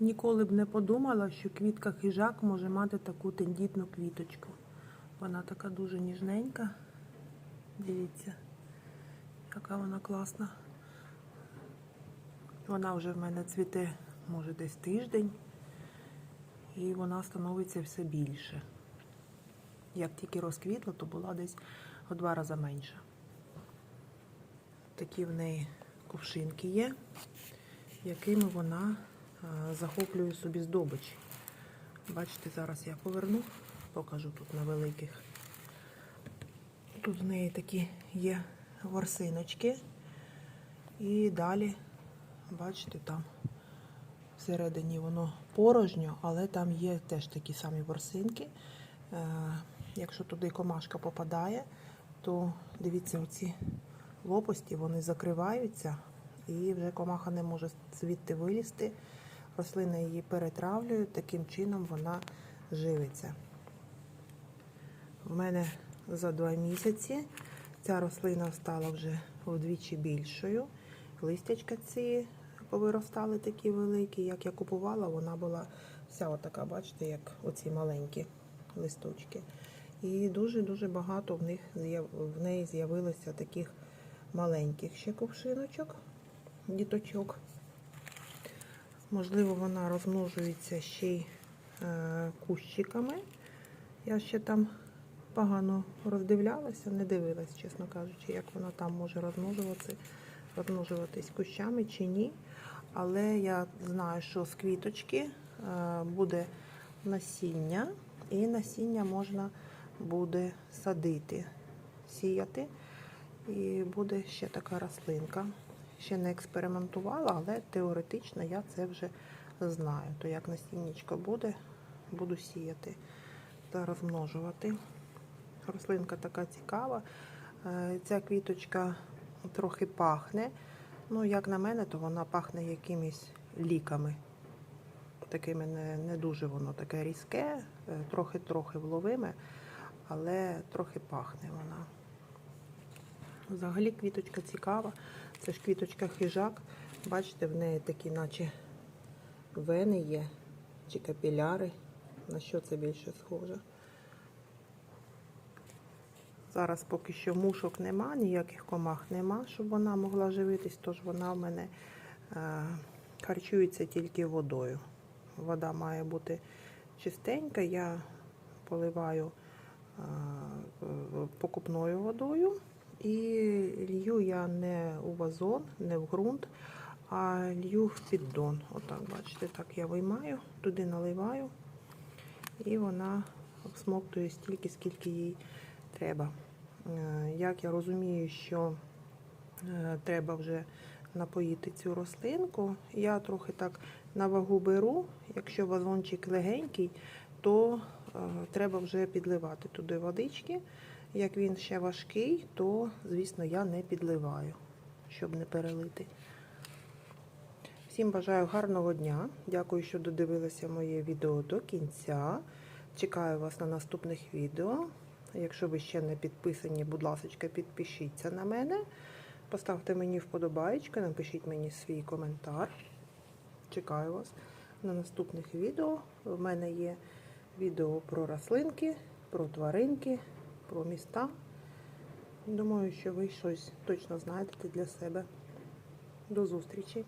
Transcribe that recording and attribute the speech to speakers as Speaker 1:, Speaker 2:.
Speaker 1: Ніколи б не подумала, що квітка хижак може мати таку тендітну квіточку. Вона така дуже ніжненька. Дивіться, яка вона класна. Вона вже в мене цвіте, може, десь тиждень, і вона становиться все більше. Як тільки розквітла, то була десь у два рази менша. Такі в неї кувшинки є, якими вона а, захоплює собі здобич. Бачите, зараз я поверну, покажу тут на великих. Тут в неї такі є ворсиночки. І далі, бачите, там всередині воно порожньо, але там є теж такі самі ворсинки. Е, Якщо туди комашка попадає, то дивіться, оці лопасті вони закриваються і вже комаха не може звідти вилізти. Рослина її перетравлює, таким чином вона живиться. В мене за два місяці ця рослина стала вже вдвічі більшою. Листячка ці повиростали такі великі. Як я купувала, вона була вся отака, бачите, як оці маленькі листочки. І дуже-дуже багато в них в неї з'явилося таких маленьких ще кувшиночок, діточок. Можливо, вона розмножується ще й е, кущиками. Я ще там погано роздивлялася, не дивилась, чесно кажучи, як вона там може розмножуватися, розмножуватись кущами чи ні. Але я знаю, що з квіточки е, буде насіння, і насіння можна буде садити, сіяти. І буде ще така рослинка. Ще не експериментувала, але теоретично я це вже знаю. То як насіннячко буде, буду сіяти та розмножувати. Рослинка така цікава. Е, Ця квіточка трохи пахне. Ну, як на мене, то вона пахне якимись ліками. Такими не, не дуже воно таке різке, е, трохи-трохи вловиме, але трохи пахне вона. Взагалі квіточка цікава. Це ж квіточка хижак. Бачите, в неї такі, наче вени є, чи капіляри. На що це більше схоже? Зараз поки що мушок нема, ніяких комах нема, щоб вона могла живитись, тож вона в мене е, харчується тільки водою. Вода має бути чистенька. Я поливаю е, покупною водою. І лью я не у вазон, не в ґрунт, а лью в піддон. Отак, бачите, так я виймаю, туди наливаю, і вона всмоктує стільки, скільки їй треба. Е, Як я розумію, що е, треба вже напоїти цю рослинку, я трохи так на вагу беру. Якщо вазончик легенький, то е, треба вже підливати туди водички. Як він ще важкий, то, звісно, я не підливаю, щоб не перелити. Всім бажаю гарного дня. Дякую, що додивилися моє відео до кінця. Чекаю вас на наступних відео. Якщо ви ще не підписані, будь ласка, підпишіться на мене. Поставте мені вподобайку, напишіть мені свій коментар. Чекаю вас на наступних відео. В мене є відео про рослинки, про тваринки, про міста. Думаю, що ви щось точно знайдете для себе. До зустрічі!